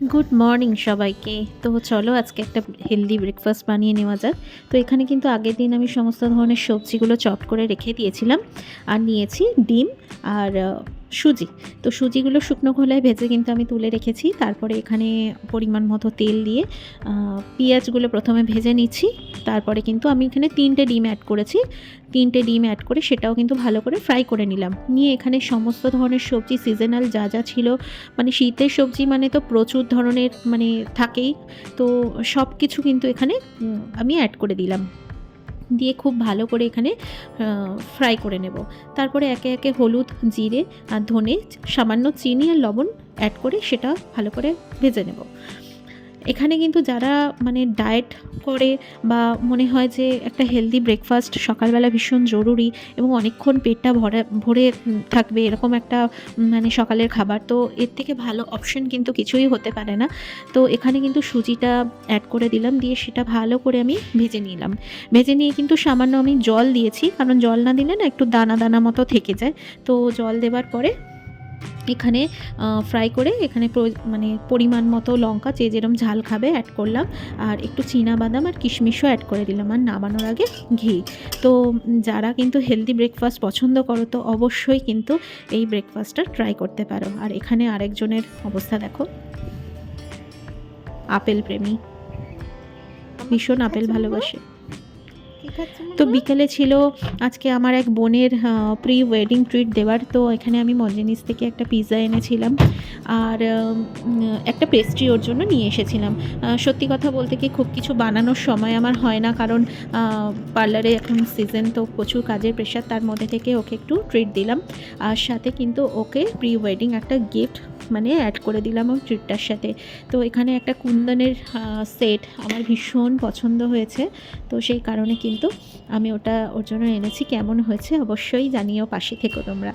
Good morning সবাইকে। তো চলো আজকে একটা হেলদি ব্রেকফাস্ট বানিয়ে নেওয়া যাক। তো এখানে কিন্তু আগের দিন আমি সমস্ত ধরনের সবজিগুলো চপ করে রেখে দিয়েছিলাম। আর নিয়েছি ডিম আর সুজি। তো সুজিগুলো শুকনো খোলায় ভেজে কিন্তু আমি তুলে রেখেছি। তারপরে এখানে পরিমাণ মতো তেল দিয়ে পেঁয়াজগুলো প্রথমে ভেজে নিচ্ছি। তারপরে কিন্তু আমি এখানে তিনটে ডিম অ্যাড করেছি। তিনটে ডিম অ্যাড করে সেটাও কিন্তু ভালো করে ফ্রাই করে নিলাম। নিয়ে এখানে সমস্ত ধরনের সবজি সিজনাল যা যা ছিল মানে শীতের সবজি মানে তো প্রচুর ধরনের মানে থাকেই। তো সব কিছু কিন্তু এখানে আমি অ্যাড করে দিলাম। দিয়ে খুব ভালো করে এখানে ফ্রাই করে নেব। তারপরে একে একে হলুদ, জিরে আর ধনে, সামান্য চিনি আর লবণ অ্যাড করে সেটা ভালো করে ভেজে নেব। এখানে কিন্তু যারা মানে ডায়েট করে বা মনে হয় যে একটা হেলদি ব্রেকফাস্ট সকালবেলা ভীষণ জরুরি এবং অনেকক্ষণ পেটটা ভরা, ভরে থাকবে এরকম একটা মানে সকালের খাবার, তো এর থেকে ভালো অপশন কিন্তু কিছুই হতে পারে না। তো এখানে কিন্তু সুজিটা অ্যাড করে দিলাম, দিয়ে সেটা ভালো করে আমি ভেজে নিলাম। ভেজে নিয়ে কিন্তু সামান্য আমি জল দিয়েছি, কারণ জল না দিলে না একটু দানা দানা মতো থেকে যায়। তো জল দেওয়ার পরে এখানে ফ্রাই করে এখানে মানে পরিমাণ মতো লঙ্কা যে যেরম ঝাল খাবে অ্যাড করলাম। আর একটু চীনা বাদাম আর কিশমিশও অ্যাড করে দিলাম আর নামানোর আগে ঘি। তো যারা কিন্তু হেলদি ব্রেকফাস্ট পছন্দ করো তো অবশ্যই কিন্তু এই ব্রেকফাস্টটা ট্রাই করতে পারো। আর এখানে আরেকজনের অবস্থা দেখো। আপেল প্রেমী। ভীষণ আপেল ভালোবাসে। তো বিকেলে ছিল, আজকে আমার এক বোনের প্রি ওয়েডিং ট্রিট দেওয়ার, তো এখানে আমি মঞ্জেনিস থেকে একটা পিৎজা এনেছিলাম। আর একটা পেস্ট্রি ওর জন্য নিয়ে এসেছিলাম। সত্যি কথা বলতে কি খুব কিছু বানানোর সময় আমার হয় না, কারণ পার্লারে এখন সিজন তো প্রচুর কাজের প্রেশার তার মধ্যে থেকে ওকে একটু ট্রিট দিলাম। আর সাথে কিন্তু ওকে প্রি ওয়েডিং একটা গিফট মানে অ্যাড করে দিলাম ওর ট্রিটটার সাথে। তো এখানে একটা কুন্দনের সেট আমার ভীষণ পছন্দ হয়েছে। তো সেই কারণে কিন্তু আমি ওটা ওর জন্য এনেছি। কেমন হয়েছে অবশ্যই জানিও পাশে থেকো তোমরা।